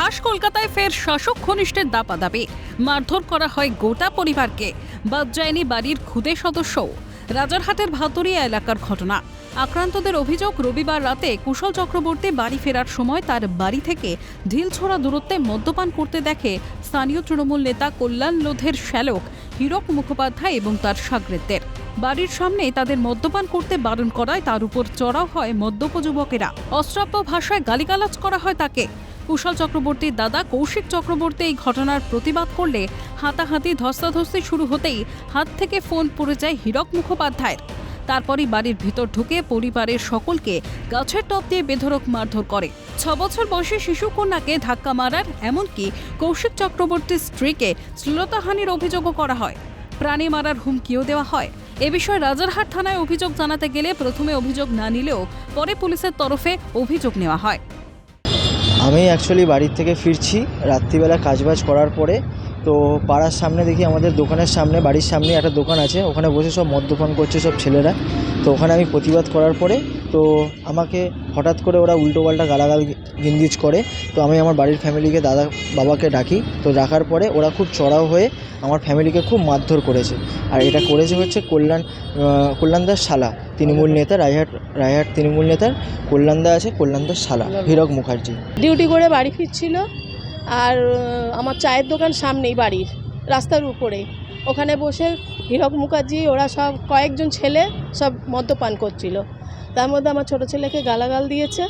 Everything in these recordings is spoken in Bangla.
খাস কলকাতায় ফের শাসক ঘনিষ্ঠের দাপাদাপি। মারধর করা হয় গোটা পরিবারকে। বাদ যায়নি বাড়ির খুদে সদস্যও। রাজারহাটের ভাতুরিয়া এলাকার ঘটনা। আক্রান্তদের অভিযোগ, রবিবার রাতে কুশল চক্রবর্তী বাড়ি ফেরার সময় তার বাড়ি থেকে ঢিলছোড়া দূরত্বে মদ্যপান করতে দেখে স্থানীয় তৃণমূল নেতা কল্যাণ লোধের শ্যালক হীরক মুখোপাধ্যায় এবং তার সাগরেদদের। বাড়ির সামনে তাদের মদ্যপান করতে বারণ করায় তার উপর চড়াও হয় মদ্যপ যুবকেরা। অশ্রাব্য ভাষায় গালিগালাজ করা হয় তাকে। কুশল চক্রবর্তীর দাদা কৌশিক চক্রবর্তী এই ঘটনার প্রতিবাদ করলে হাতাহাতি ধস্তাধস্তি শুরু হতেই হাত থেকে ফোন পড়ে যায় হীরক মুখোপাধ্যায়ের। তারপরই বাড়ির ভিতর ঢুকে পরিবারের সকলকে গাছের টপ দিয়ে বেধরক মারধর করে। ছ বছর বয়সী শিশু কন্যাকে ধাক্কা মারার এমনকি কৌশিক চক্রবর্তীর স্ত্রীকে শ্লীলতাহানির অভিযোগও করা হয়। প্রাণী মারার হুমকিও দেওয়া হয়। এ বিষয়ে রাজারহাট থানায় অভিযোগ জানাতে গেলে প্রথমে অভিযোগ না নিলেও পরে পুলিশের তরফে অভিযোগ নেওয়া হয়। আমি অ্যাকচুয়ালি বাড়ির থেকে ফিরছি রাত্রিবেলা কাজবাজ করার পরে। তো পাড়ার সামনে দেখি আমাদের দোকানের সামনে বাড়ির সামনে একটা দোকান আছে ওখানে বসে সব মদ্যপান করছে সব ছেলেরা। তো ওখানে আমি প্রতিবাদ করার পরে তো আমাকে হঠাৎ করে ওরা উল্টোপাল্টা গালাগাল গিন্দিজ করে। তো আমি আমার বাড়ির ফ্যামিলিকে দাদা বাবাকে ডাকি। তো ডাকার পরে ওরা খুব চড়াও হয়ে আমার ফ্যামিলিকে খুব মারধর করেছে। আর এটা করেছে হচ্ছে কল্যাণ আহ, কল্যাণ দাস শালা। তৃণমূল নেতা, রায়হাট রায়হাট তৃণমূল নেতার কল্যাণদা আছে কল্যাণ দাস শালা, হীরক মুখার্জি। ডিউটি করে বাড়ি ফিরছিল, আর আমার চায়ের দোকান সামনেই বাড়ির, রাস্তার উপরে। ওখানে বসে হীরক মুখার্জি, ওরা সব কয়েকজন ছেলে সব মদ্যপান করছিল। তার মধ্যে আমার ছোট ছেলেকে গালাগাল দিয়েছে।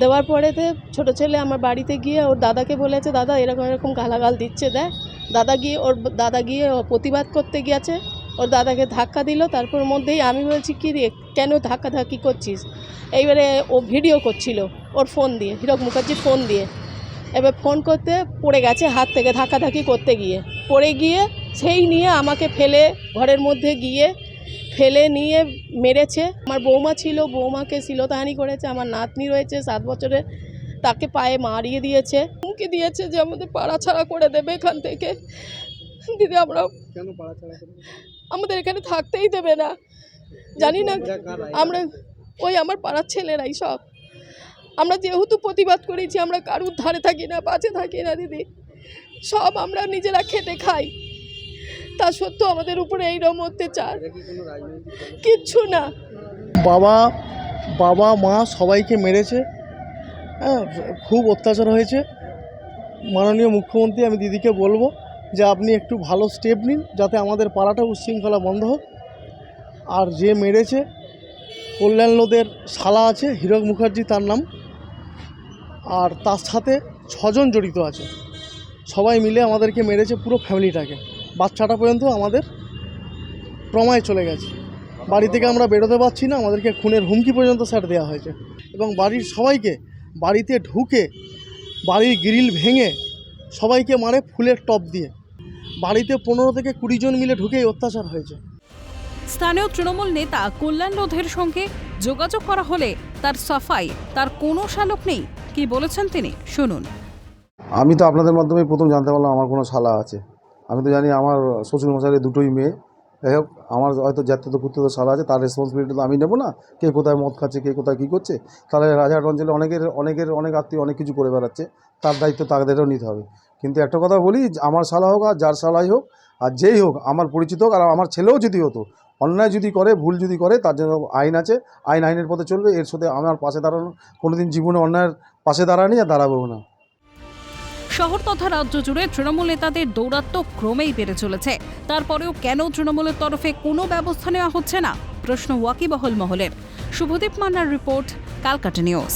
দেওয়ার পরেতে ছোট ছেলে আমার বাড়িতে গিয়ে ওর দাদাকে বলেছে, দাদা, এরকম এরকম গালাগাল দিচ্ছে দেয় দাদা গিয়ে ওর, দাদা গিয়ে প্রতিবাদ করতে গিয়েছে। ওর দাদাকে ধাক্কা দিল, তারপর মধ্যেই আমি বলছি, কী রে, কেন ধাক্কা ধাক্কি করছিস? এইবারে ও ভিডিও করছিল, ওর ফোন দিয়ে, হীরক মুখার্জির ফোন দিয়ে। এবার ফোন করতে পড়ে গেছে হাত থেকে ধাক্কাধাক্কি করতে গিয়ে। পড়ে গিয়ে সেই নিয়ে আমাকে ফেলে, ঘরের মধ্যে গিয়ে ফেলে নিয়ে মেরেছে। আমার বৌমা ছিল, বৌমাকে শিলতাহানি করেছে, আমার নাতনি রয়েছে সাত বছরে তাকে পায়ে মারিয়ে দিয়েছে। হুমকি দিয়েছে যে আমাদের পাড়া ছাড়া করে দেবে এখান থেকে। দিদি, আমরা আমাদের এখানে থাকতেই দেবে না। জানি না আমরা ওই আমার পাড়ার ছেলেরাই সব। আমরা যেহেতু প্রতিবাদ করেছি আমরা কারুর ধারে থাকি না পাশে থাকি না দিদি। সব আমরা নিজেরা খেটে খাই। তা সত্ত্বেও আমাদের উপরে এইরকম অত্যাচার। এটা কি কোনো রাজনৈতিক দল? কিচ্ছু না। বাবা বাবা মা সবাইকে মেরেছে। হ্যাঁ খুব অত্যাচার হয়েছে। মাননীয় মুখ্যমন্ত্রী আমি দিদিকে বলব যে আপনি একটু ভালো স্টেপ নিন যাতে আমাদের পাড়াটা উচ্ছৃঙ্খলা বন্ধ হোক। আর যে মেরেছে, কল্যাণ লোদের শালা আছে, হীরক মুখার্জি তার নাম। আর তার সাথে ছজন জড়িত আছে। সবাই মিলে আমাদেরকে মেরেছে পুরো ফ্যামিলিটাকে বাচ্চাটা পর্যন্ত আমাদের প্রমায় চলে গেছে। বাড়ি থেকে আমরা বেরোতে পারছি না, আমাদেরকে খুনের হুমকি পর্যন্ত স্যার দেওয়া হয়েছে। এবং বাড়ির সবাইকে বাড়িতে ঢুকে বাড়ির গ্রিল ভেঙে সবাইকে মারে ফুলের টপ দিয়ে। বাড়িতে পনেরো থেকে কুড়ি জন মিলে ঢুকেই অত্যাচার হয়েছে। স্থানীয় তৃণমূল নেতা কল্যাণ রোধের সঙ্গে যোগাযোগ করা হলে তার সাফাই তার কোনো শালক নেই কি বলেছেন তিনি? শুনুন। আমি তো আপনাদের মাধ্যমে প্রথম জানতে পারলাম আমার কোনো শালা আছে। আমি তো জানি আমার শ্বশুর মশাইয়ের দুটোই মেয়ে। যাই হোক আমার হয়তো যাতে তো পুত্র শালা আছে তার রেসপন্সিবিলিটি তো আমি নেব না। কে কোথায় মদ খাচ্ছে কে কোথায় কী করছে? তাহলে রাজাহাট অঞ্চলে অনেকের অনেকের অনেক আত্মীয় অনেক কিছু করে বেড়াচ্ছে। তার দায়িত্ব তাদেরও নিতে হবে। কিন্তু একটা কথা বলি আমার শালা হোক আর যার শালাই হোক আর যেই হোক, আমার পরিচিত হোক আর আমার ছেলেও যদি হতো, অন্যায় যদি করে, ভুল যদি করে, তার জন্য আইন আছে। আইন আইনের পথে চলবে, এর সাথে আমার পাশে দাঁড়ানো, কোনোদিন জীবনে অন্যায়ের পাশে দাঁড়ানি আর দাঁড়াবেও না। শহর তথা রাজ্য জুড়ে তৃণমূল নেতাদের দৌরাত্ম্য ক্রমেই বেড়ে চলেছে। তারপরেও কেন তৃণমূলের তরফে কোনো ব্যবস্থা নেওয়া হচ্ছে না? প্রশ্ন ওয়াকিবহল মহলের। শুভদীপ মান্নার রিপোর্ট ক্যালকাটা নিউজ।